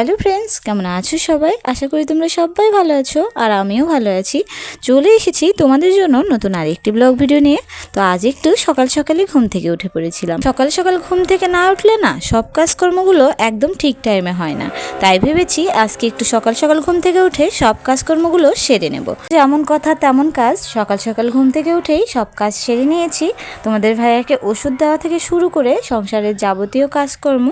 Hello friends, কেমন আছো সবাই? আশা করি তোমরা সবাই ভালো আছো, আর আমিও ভালো আছি। চলে এসেছি তোমাদের জন্য নতুন আরেকটি ব্লগ ভিডিও নিয়ে। তো আজ একটু সকাল সকালে ঘুম থেকে উঠে পড়েছিলাম। সকাল সকাল ঘুম থেকে না উঠলে না সব কাজকর্মগুলো একদম ঠিক টাইমে হয় না। তাই ভেবেছি আজকে একটু সকাল সকাল ঘুম থেকে উঠে সব কাজকর্মগুলো সেরে নেব। যেমন কথা তেমন কাজ। সকাল সকাল ঘুম থেকে উঠেই সব কাজ সেরে নিয়েছি। তোমাদের ভাইয়াকে ওষুধ দেওয়া থেকে শুরু করে সংসারের যাবতীয় কাজকর্ম,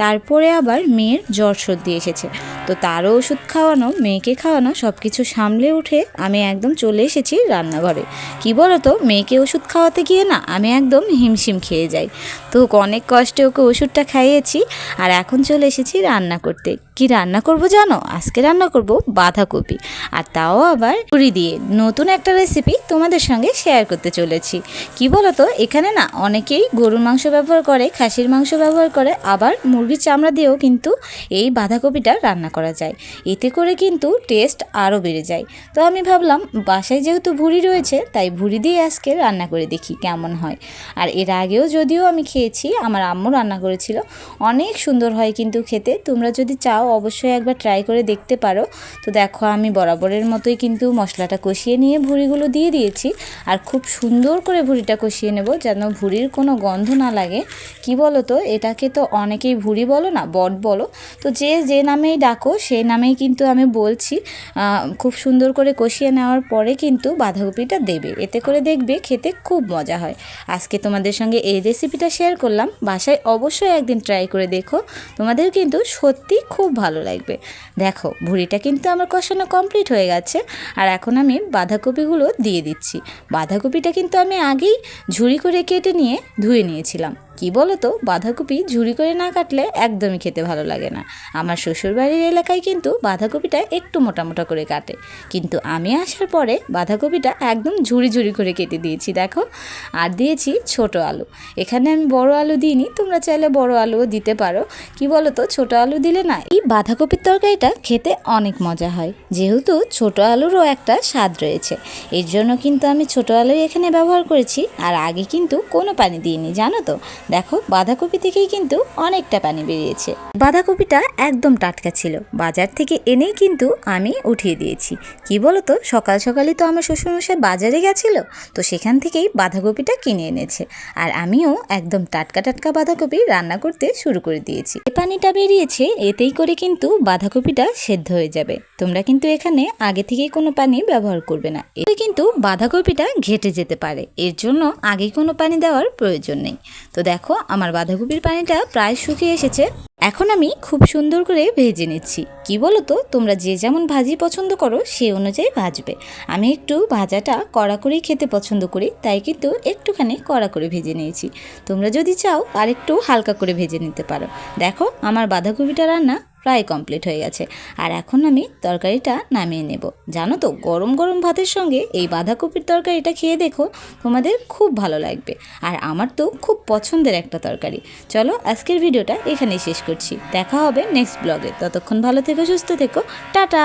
তারপরে আবার মেয়ের জ্বর সর্দি এসেছে। তো তারও ওষুধ খাওয়ানো, মেয়েকে খাওয়ানো সব কিছু সামলে উঠে আমি একদম চলে এসেছি রান্নাঘরে। কি বলো তো মেয়েকে ওষুধ খাওয়াতে গিয়ে না আমি একদম হিমশিম খেয়ে যাই। তো অনেক কষ্টে ওকে ওষুধটা খাইয়েছি আর এখন চলে এসেছি রান্না করতে। কি রান্না করব জানো? আজকে রান্না করব বাঁধাকপি। আর তাও আবার পুরি দিয়ে নতুন একটা রেসিপি তোমাদের সঙ্গে শেয়ার করতে চলেছি। কি বলো তো এখানে না অনেকেই গরুর মাংস ব্যবহার করে, খাসির মাংস ব্যবহার করে, আবার মুরগির চামড়া দিয়েও কিন্তু এই বাঁধাকপিটা রান্না করা যায়। এতে করে কিন্তু টেস্ট আরও বেড়ে যায়। তো আমি ভাবলাম, বাসায় যেহেতু ভুড়ি রয়েছে, তাই ভুড়ি দিয়ে আজকে রান্না করে দেখি কেমন হয়। আর এর আগেও যদিও আমি খেয়েছি, আমার আম্মু রান্না করেছিল, অনেক সুন্দর হয় কিন্তু খেতে। তোমরা যদি চাও অবশ্যই একবার ট্রাই করে দেখতে পারো। তো দেখো, আমি বরাবরের মতোই কিন্তু মশলাটা কষিয়ে নিয়ে ভুড়িগুলো দিয়ে দিয়েছি। আর খুব সুন্দর করে ভুড়িটা কষিয়ে নেব যেন ভুড়ির কোনো গন্ধ না লাগে। কি বলো তো এটাকে তো অনেকেই ভুড়ি বলো না, বট বলো। তো যে যে নামেই ডাকো, সেই নামেই কিন্তু আমি বলছি খুব সুন্দর করে কষিয়ে নেওয়ার পরে কিন্তু বাঁধাকপিটা দেবে। এতে করে দেখবে খেতে খুব মজা হয়। আজকে তোমাদের সঙ্গে এই রেসিপিটা শেয়ার করলাম। বাসায় অবশ্যই একদিন ট্রাই করে দেখো। তোমাদের কিন্তু সত্যি খুব ভালো লাগবে। দেখো, ভুড়িটা কিন্তু আমার কষানো কমপ্লিট হয়ে গেছে। আর এখন আমি বাঁধাকপিগুলো দিয়ে দিচ্ছি। বাঁধাকপিটা কিন্তু আমি আগেই ঝুড়ি করে কেটে নিয়ে ধুয়ে নিয়েছিলাম। কি বলো তো বাঁধাকপি ঝুড়ি করে না কাটলে একদমই খেতে ভালো লাগে না। আমার শ্বশুরবাড়ির এলাকায় কিন্তু বাঁধাকপিটা একটু মোটা মোটা করে কাটে। কিন্তু আমি আসার পরে বাঁধাকপিটা একদম ঝুড়ি ঝুড়ি করে কেটে দিয়েছি, দেখো। আর দিয়েছি ছোট আলু। এখানে আমি বড় আলু দিইনি, তোমরা চাইলে বড় আলুও দিতে পারো। কি বলো তো ছোট আলু দিলে না, এই বাঁধাকপির তরকারিটা খেতে অনেক মজা হয়। যেহেতু ছোট আলুরও একটা স্বাদ রয়েছে। এর জন্য কিন্তু আমি ছোট আলুই এখানে ব্যবহার করেছি। আর আগে কিন্তু কোনো পানি দিইনি, জানো তো? দেখো, বাঁধাকপি থেকেই কিন্তু অনেকটা পানি বেরিয়েছে। বাঁধাকপিটা একদম টাটকা ছিল। বাজার থেকে এনেই কিন্তু আমি উঠিয়ে দিয়েছি। কি বলো তো সকাল সকালই তো আমার শ্বশুরমশাই বাজারে গেছিল, তো সেখান থেকেই বাঁধাকপিটা কিনে এনেছে। আর আমিও একদম টাটকা টাটকা বাঁধাকপি রান্না করতে শুরু করে দিয়েছি। এই পানিটা বেরিয়েছে, এতেই করে কিন্তু বাঁধাকপিটা সেদ্ধ হয়ে যাবে। তোমরা কিন্তু এখানে আগে থেকেই কোনো পানি ব্যবহার করবে না। এতে কিন্তু বাঁধাকপিটা ঘেটে যেতে পারে। এর জন্য আগে কোনো পানি দেওয়ার প্রয়োজন নেই। তো দেখো, আমার বাঁধাকপির পানিটা প্রায় শুকিয়ে এসেছে। এখন আমি খুব সুন্দর করে ভেজে নিচ্ছি। কি বলো তো তোমরা যে যেমন ভাজি পছন্দ করো, সে অনুযায়ী ভাজবে। আমি একটু ভাজাটা কড়া করেই খেতে পছন্দ করি, তাই কিন্তু একটুখানি কড়া করে ভেজে নিয়েছি। তোমরা যদি চাও আর একটু হালকা করে ভেজে নিতে পারো। দেখো, আমার বাঁধাকপিটা রান্না প্রায় কমপ্লিট হয়ে গেছে। আর এখন আমি তরকারিটা নামিয়ে নেব। জানো তো, গরম গরম ভাতের সঙ্গে এই বাঁধাকপির তরকারিটা খেয়ে দেখো, তোমাদের খুব ভালো লাগবে। আর আমার তো খুব পছন্দের একটা তরকারি। চলো আজকের ভিডিওটা এখানেই শেষ করছি। দেখা হবে নেক্সট ব্লগে ততক্ষণ ভালো থেকো, সুস্থ থেকো। টাটা!